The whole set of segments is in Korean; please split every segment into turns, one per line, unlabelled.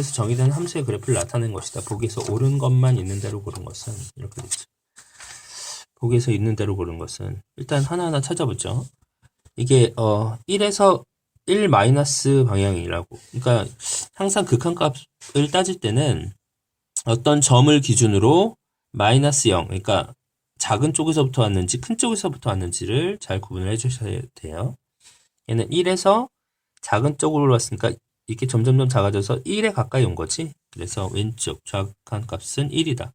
그래서 정의된 함수의 그래프를 나타낸 것이다. 보기에서 옳은 것만 있는 대로 고른 것은 이렇게 되죠. 보기에서 있는 대로 고른 것은 일단 하나하나 찾아보죠. 이게 어 1에서 1 마이너스 방향이라고. 그러니까 항상 극한값을 따질 때는 어떤 점을 기준으로 마이너스 0, 그러니까 작은 쪽에서부터 왔는지 큰 쪽에서부터 왔는지를 잘 구분을 해주셔야 돼요. 얘는 1에서 작은 쪽으로 왔으니까 이렇게 점점점 작아져서 1에 가까이 온 거지. 그래서 왼쪽 좌극한 값은 1이다.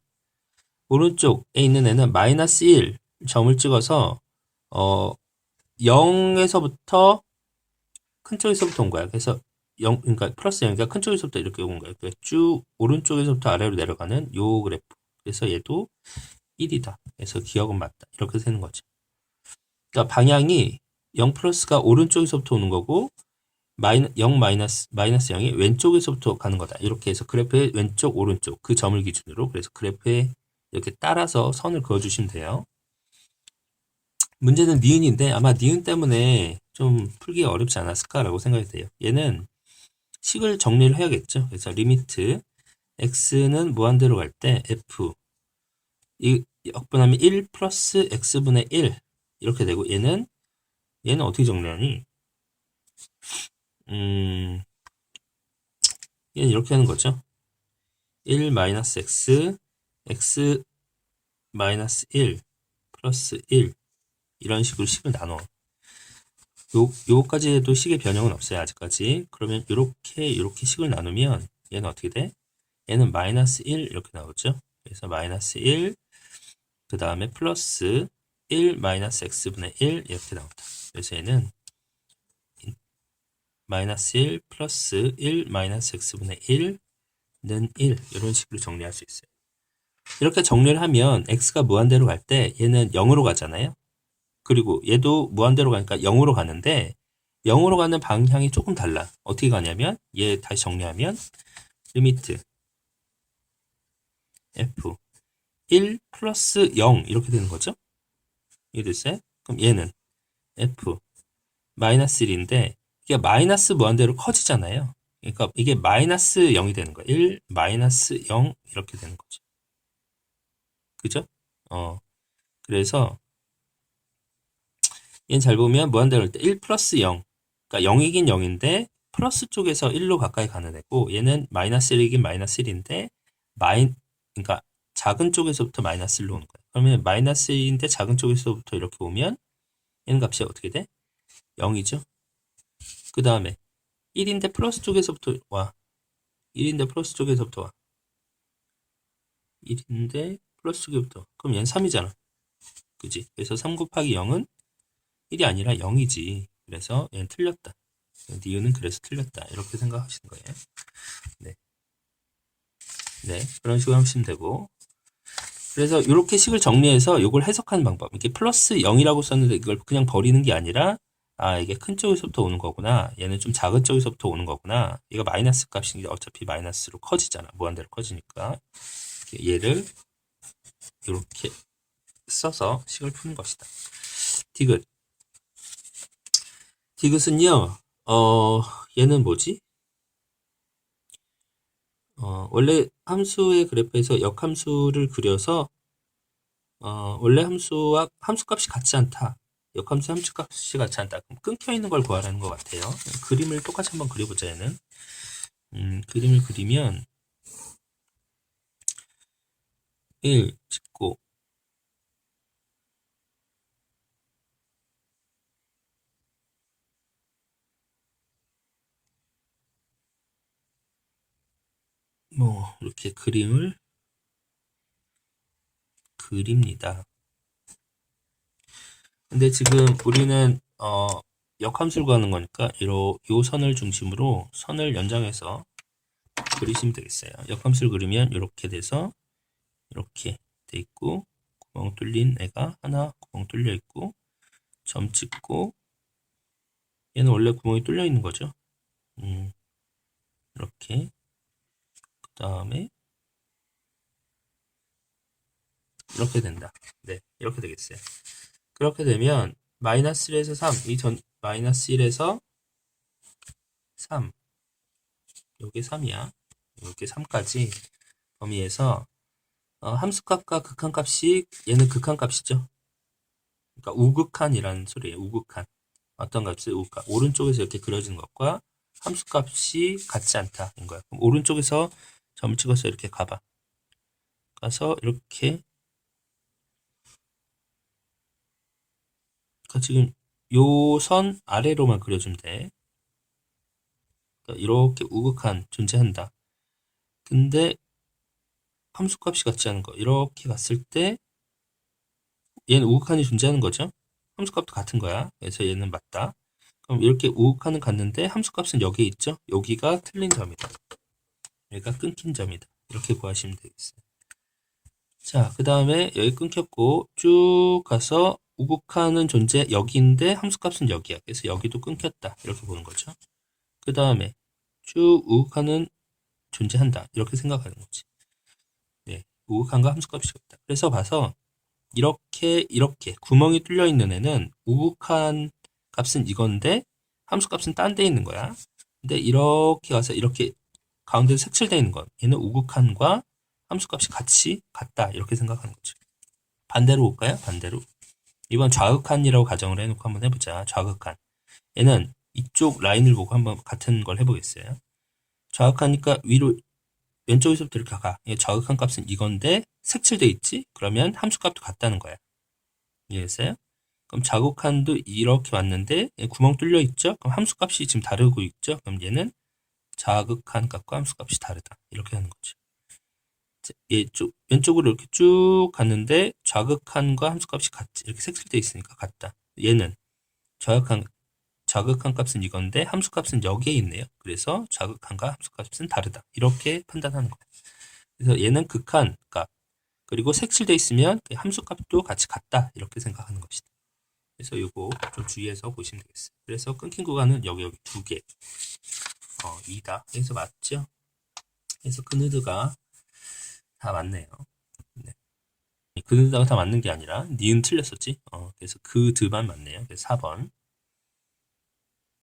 오른쪽에 있는 애는 마이너스 1 점을 찍어서 어 0에서부터 큰 쪽에서부터 온 거야. 그래서 0, 그러니까 플러스 0이니까 큰 쪽에서부터 이렇게 온 거야. 그러니까 쭉 오른쪽에서부터 아래로 내려가는 요 그래프. 그래서 얘도 1이다. 그래서 기억은 맞다. 이렇게 되는 거죠. 그러니까 방향이 0 플러스가 오른쪽에서부터 오는 거고 마이너, 0 마이너스 마이너스 0이 왼쪽에서부터 가는 거다. 이렇게 해서 그래프의 왼쪽 오른쪽 그 점을 기준으로 그래서 그래프에 이렇게 따라서 선을 그어 주시면 돼요. 문제는 니은인데 아마 니은 때문에 좀 풀기 어렵지 않았을까라고 생각이 돼요. 얘는 식을 정리를 해야겠죠. 그래서 리미트 x는 무한대로 갈 때 f 이 역분하면 1 플러스 x분의 1 이렇게 되고 얘는 얘는 어떻게 정리하니? 음 이렇게 하는 거죠. 1 마이너스 x x 마이너스 1 플러스 1 이런 식으로 식을 나눠. 요, 요거까지 해도 식의 변형은 없어요, 아직까지. 그러면 요렇게, 요렇게 식을 나누면 얘는 어떻게 돼? 얘는 마이너스 1 이렇게 나오죠? 그래서 마이너스 1, 그 다음에 플러스 1 마이너스 x분의 1 이렇게 나온다. 그래서 얘는 마이너스 1 플러스 1 마이너스 x분의 1는 1 이런 식으로 정리할 수 있어요. 이렇게 정리를 하면 x가 무한대로 갈 때 얘는 0으로 가잖아요. 그리고 얘도 무한대로 가니까 0으로 가는데 0으로 가는 방향이 조금 달라. 어떻게 가냐면 얘 다시 정리하면 리미트 f 1 플러스 0 이렇게 되는 거죠. 이해됐어요? 그럼 얘는 f 마이너스 1인데 이게 마이너스 무한대로 커지잖아요. 그러니까 이게 마이너스 0이 되는 거예요. 1 마이너스 0 이렇게 되는 거죠. 그죠? 어 그래서 얘는 잘 보면 무한대로 할 때 1 플러스 0. 그러니까 0이긴 0인데 플러스 쪽에서 1로 가까이 가는 애고 얘는 마이너스 1이긴 마이너스 1인데 마이 그러니까 작은 쪽에서부터 마이너스 1로 오는 거야. 그러면 마이너스 1인데 작은 쪽에서부터 이렇게 오면 얘는 값이 어떻게 돼? 0이죠. 그 다음에 1인데 플러스 쪽에서부터 와. 1인데 플러스 쪽에서부터 와. 1인데 플러스 쪽에부터. 그럼 얘는 3이잖아. 그지? 그래서 3 곱하기 0은 1이 아니라 0이지. 그래서 얘는 틀렸다. 니은은 그래서 틀렸다. 이렇게 생각하시는 거예요. 네. 네. 그런 식으로 하시면 되고. 그래서 이렇게 식을 정리해서 이걸 해석하는 방법. 이렇게 플러스 0이라고 썼는데 이걸 그냥 버리는 게 아니라 아, 이게 큰 쪽에서부터 오는 거구나. 얘는 좀 작은 쪽에서부터 오는 거구나. 얘가 마이너스 값이 어차피 마이너스로 커지잖아. 무한대로 커지니까. 얘를 이렇게 써서 식을 푸는 것이다. 디귿. 디귿은요, 어, 얘는 뭐지? 어, 원래 함수의 그래프에서 역함수를 그려서, 어, 원래 함수와 함수값이 같지 않다. 역함수 함수값이 같지 않다. 그럼 끊겨 있는 걸 구하라는 것 같아요. 그림을 똑같이 한번 그려보자, 얘는. 음, 그림을 그리면, 1 찍고, 뭐 이렇게 그림을 그립니다. 근데 지금 우리는 어 역함수를 구하는 거니까 이로 요 선을 중심으로 선을 연장해서 그리시면 되겠어요. 역함수를 그리면 이렇게 돼서 이렇게 돼 있고 구멍 뚫린 애가 하나 구멍 뚫려 있고 점 찍고 얘는 원래 구멍이 뚫려 있는 거죠. 음, 이렇게 그 다음에 이렇게 된다. 네, 이렇게 되겠어요. 그렇게 되면 마이너스 1에서 3, 이 전 마이너스 1에서 3, 요게 3이야. 이렇게 3까지 범위에서 어, 함수값과 극한값이 얘는 극한값이죠. 그러니까 우극한이라는 소리예요. 우극한. 어떤 값이 우극한. 오른쪽에서 이렇게 그려진 것과 함수값이 같지 않다인 거야. 그럼 오른쪽에서 점을 찍어서 이렇게 가봐. 가서 이렇게 그러니까 지금 요 선 아래로만 그려주면 돼. 그러니까 이렇게 우극한 존재한다. 근데 함수값이 같지 않은 거 이렇게 갔을 때 얘는 우극한이 존재하는 거죠. 함수값도 같은 거야. 그래서 얘는 맞다. 그럼 이렇게 우극한은 같는데 함수값은 여기에 있죠. 여기가 틀린 점이다. 여기가 끊긴 점이다. 이렇게 구하시면 되겠어요. 자, 그 다음에 여기 끊겼고 쭉 가서 우극한은 존재 여기인데 함수값은 여기야. 그래서 여기도 끊겼다. 이렇게 보는 거죠. 그 다음에 쭉 우극한은 존재한다. 이렇게 생각하는 거지. 네, 우극한과 함수값이 같다. 그래서 봐서 이렇게 이렇게 구멍이 뚫려 있는 애는 우극한 값은 이건데 함수값은 딴 데 있는 거야. 근데 이렇게 가서 이렇게 가운데 색칠되어 있는 건 얘는 우극한과 함수값이 같이 같다 이렇게 생각하는 거죠. 반대로 볼까요? 반대로. 이번 좌극한이라고 가정을 해놓고 한번 해보자. 좌극한. 얘는 이쪽 라인을 보고 한번 같은 걸 해보겠어요. 좌극하니까 위로 왼쪽에서부터 이렇게 가. 얘 좌극한 값은 이건데 색칠돼 있지? 그러면 함수값도 같다는 거야. 이해했어요? 그럼 좌극한도 이렇게 왔는데 얘 구멍 뚫려 있죠? 그럼 함수값이 지금 다르고 있죠? 그럼 얘는 좌극한 값과 함수값이 다르다. 이렇게 하는 거죠. 얘쪽 왼쪽으로 이렇게 쭉 갔는데 좌극한과 함수값이 같지. 이렇게 색칠돼 있으니까 같다. 얘는 좌극한 좌극한 값은 이건데 함수값은 여기에 있네요. 그래서 좌극한과 함수값은 다르다. 이렇게 판단하는 거예요. 그래서 얘는 극한 값 그리고 색칠돼 있으면 함수값도 같이 같다. 이렇게 생각하는 것이다. 그래서 이거 좀 주의해서 보시면 되겠어요. 그래서 끊긴 구간은 여기 여기 두 개. 어, 2다. 그래서 맞죠? 그래서 그느드가 다 맞네요. 네. 그느드가 다 맞는 게 아니라 니은 틀렸었지? 어, 그래서 그 드만 맞네요. 그래서 4번.